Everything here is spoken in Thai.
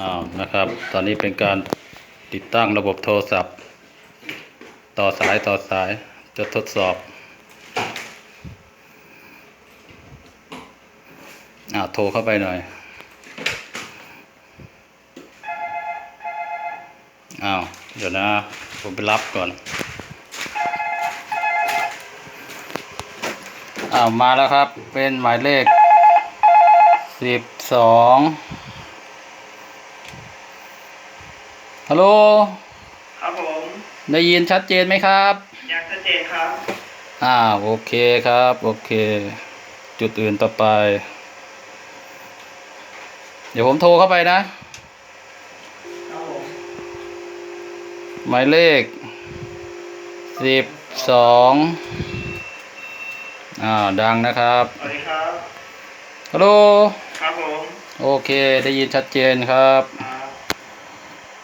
อ้าวนะครับ ตอนนี้เป็นการติดตั้งระบบโทรศัพท์ ต่อสายต่อสายจะทดสอบอ้าวโทรเข้าไปหน่อยอ้าวเดี๋ยวนะ ผมไปรับก่อนอ้าวมาแล้วครับ เป็นหมายเลขสิบสอง ฮัลโหล ครับผม ได้ยินชัดเจนไหมครับอยากชัดเจนครับ อ่าโอเคครับ โอเค จุดอื่นต่อไป เดี๋ยวผมโทรเข้าไปนะครับผมหมายเลขสิบสองอ่าดังนะครับ สวัสดีครับ ฮัลโหล ครับผม โอเค ได้ยินชัดเจนครับอ่า